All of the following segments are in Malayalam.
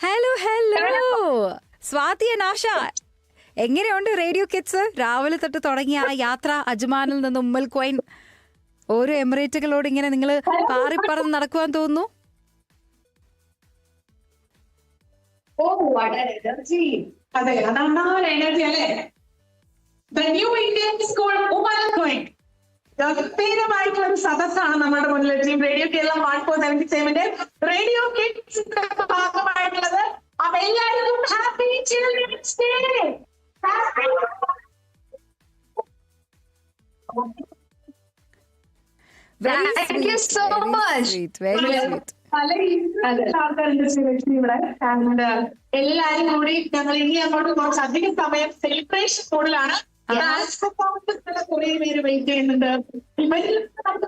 ഹലോ ഹലോ സ്വാതി ആശ. എങ്ങനെയുണ്ട് റേഡിയോ കിറ്റ്സ് രാവിലെ തൊട്ട് തുടങ്ങിയ ആ യാത്ര അജ്മാനിൽ നിന്ന് ഉമ്മൽ കോയിൻ ഓരോ എമിറേറ്റുകളോട് ഇങ്ങനെ നിങ്ങൾ പാറിപ്പറന്ന് നടക്കുവാൻ തോന്നുന്നു? ഓ വളരെ എനർജി അതെ അതാണ് എനർജി അല്ലേ? The new Indian school Umm Al Quwain ഗംഭീരമായിട്ടുള്ള ഒരു സദസ്സാണ് നമ്മുടെ മുന്നിൽ team radio Kerala one four seventy സെവന്റെ radio കിഡ്സിന്റെ ഭാഗമായിട്ടുള്ളത് അപ്പൊ എല്ലാവർക്കും happy children's day so much എല്ലാരും കൂടി ഞങ്ങൾ ഇനി അങ്ങോട്ട് കുറച്ച് അധികം സമയം സെലിബ്രേഷൻ പെർഫോമൻസ് കുറെ പേര് വെയിറ്റ് ചെയ്യുന്നുണ്ട് ഇവരിൽ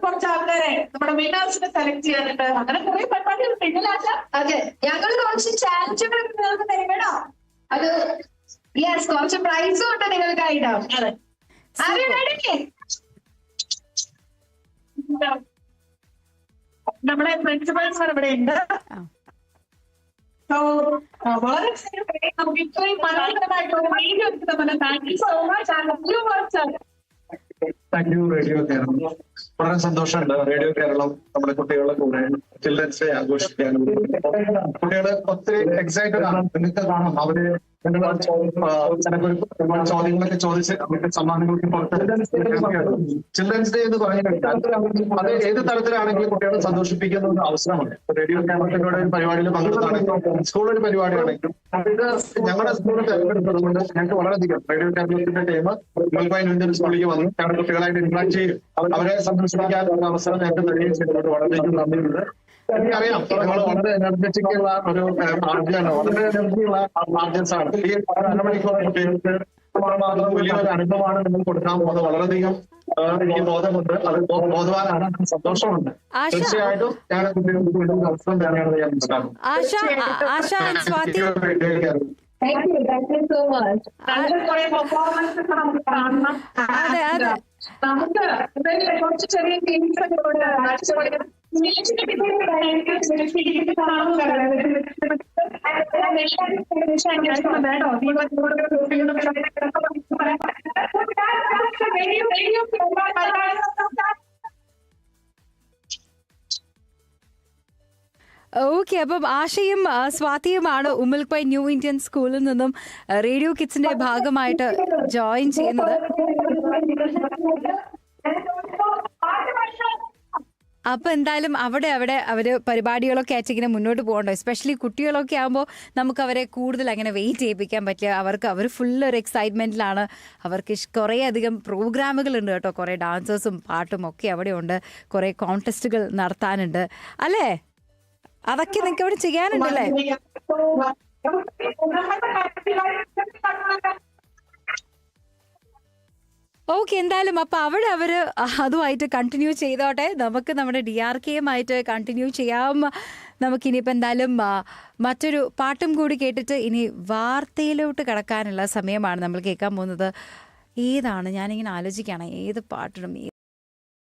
കുറച്ച് ആൾക്കാരെ നമ്മുടെ വിന്നേഴ്സിനെ സെലക്ട് ചെയ്യാനുണ്ട് അങ്ങനെ കുറെ പരിപാടികൾ പിന്നിലാച്ച അതെ. ഞങ്ങൾ കുറച്ച് ചാലഞ്ചുകൾ നിങ്ങൾക്ക് തരും കേട്ടോ. അത് യെസ് കുറച്ച് പ്രൈസും ഉണ്ട് നിങ്ങൾക്കായിട്ടോ അതെ. നമ്മുടെ പ്രിൻസിപ്പൽ സാർ ഇവിടെ ഉണ്ട്. സോ വളരെ. നമുക്ക് ഇത്രയും മനോഹരമായിട്ട് ഒരു വീഡിയോ എടുത്ത് തന്നെ thank you so much and thank you radio Keralam വളരെ സന്തോഷമുണ്ട്. റേഡിയോ കേരളം നമ്മുടെ കുട്ടികളുടെ കൂടെ ചിൽഡ്രൻസ് ഡേ ആഘോഷിക്കാൻ കുട്ടികളെ ഒത്തിരി എക്സൈറ്റഡ് ആണ്. നിങ്ങൾക്ക് കാണാം. അവർ ഒരുപാട് ചോദ്യങ്ങളൊക്കെ ചോദിച്ച് അവർക്ക് സമ്മാനങ്ങൾക്ക് ചിൽഡ്രൻസ് ഡേ എന്ന് പറയുന്നത് അത് ഏത് തരത്തിലാണെങ്കിലും കുട്ടികളെ സന്തോഷിപ്പിക്കുന്ന ഒരു അവസരമാണ്. റേഡിയോ കേരളത്തിലൂടെ ഒരു പരിപാടിയിൽ പങ്കെടുത്താണെങ്കിലും സ്കൂളൊരു പരിപാടിയാണെങ്കിലും ഇത് ഞങ്ങളുടെ സ്കൂളിൽ തിരഞ്ഞെടുത്തതുകൊണ്ട് ഞങ്ങൾക്ക് വളരെയധികം റേഡിയോ കേരളത്തിന്റെ ടീം ഇന്ത്യൻ സ്കൂളിലേക്ക് വന്നു. ഞങ്ങളുടെ കുട്ടികളായിട്ട് ഇൻട്രാക്ട് ചെയ്യും. അവരെ സന്ദർശിക്കാൻ ഒരു അവസരം ഞങ്ങൾക്ക് തരികയും ചെയ്തതുകൊണ്ട് വളരെയധികം നന്ദിയുണ്ട്. എനിക്കറിയാം നമ്മൾ വളരെ എനർജറ്റിക് ഉള്ള ഒരു ആർജിയാണ്. വളരെ എനർജിയുള്ള ആർജൻസ് ആണ് ഈ അരമണിക്കൂർ കുട്ടികൾക്ക് വലിയൊരു അനുഭവമാണ് നിങ്ങൾ കൊടുക്കാൻ പോകുന്നത്. വളരെയധികം എനിക്ക് ബോധമുണ്ട്. അത് ബോധവാനാണ്. സന്തോഷമുണ്ട്. ആശ തീർച്ചയായിട്ടും ഞാൻ കുട്ടികൾക്ക് വീണ്ടും ഒരു അവസരം തന്നെയാണ് ഞാൻ മനസ്സിലാക്കുന്നത് you. So much. പെർഫോമൻസ് നമുക്ക് കാണണം. അതെ, അതെ. നമുക്ക് ഇവരിലെ കുറച്ച് ചെറിയ ടീംസ് ഒക്കെ ഉണ്ട്. ഓക്കെ അപ്പം ആശയും സ്വാതിയുമാണ് ഉമ്മൽ ന്യൂ ഇന്ത്യൻ സ്കൂളിൽ നിന്നും റേഡിയോ കിഡ്സിന്റെ ഭാഗമായിട്ട് ജോയിൻ ചെയ്യുന്നത്. അപ്പൊ എന്തായാലും അവിടെ അവിടെ അവർ പരിപാടികളൊക്കെ ആയിട്ട് ഇങ്ങനെ മുന്നോട്ട് പോകണ്ടോ? എസ്പെഷ്യലി കുട്ടികളൊക്കെ ആകുമ്പോൾ നമുക്ക് അവരെ കൂടുതൽ അങ്ങനെ വെയിറ്റ് ചെയ്യിപ്പിക്കാൻ പറ്റിയ അവർക്ക് അവർ ഫുൾ ഒരു എക്സൈറ്റ്മെന്റിലാണ് അവർക്ക് കുറേ അധികം പ്രോഗ്രാമുകൾ ഉണ്ട് കേട്ടോ. കുറേ ഡാൻസേഴ്സും പാട്ടും ഒക്കെ അവിടെ ഉണ്ട്. കുറേ കോൺടെസ്റ്റുകൾ നടത്താനുണ്ട്. അല്ലേ? അതൊക്കെ നിങ്ങൾക്ക് അവിടെ ചെയ്യാനുണ്ടല്ലേ? ഓക്കെ എന്തായാലും അപ്പൊ അവിടെ അവർ അതുമായിട്ട് കണ്ടിന്യൂ ചെയ്തോട്ടെ. നമുക്ക് നമ്മുടെ ഡി ആർ കെയുമായിട്ട് കണ്ടിന്യൂ ചെയ്യാം. നമുക്ക് നമുക്കിനിയിപ്പോൾ എന്തായാലും മറ്റൊരു പാട്ടും കൂടി കേട്ടിട്ട് ഇനി വാർത്തയിലോട്ട് കടക്കാനുള്ള സമയമാണ് നമ്മൾ കേൾക്കാൻ പോകുന്നത്. ഏതാണ്? ഞാനിങ്ങനെ ആലോചിക്കുകയാണ്. ഏത് പാട്ടിടും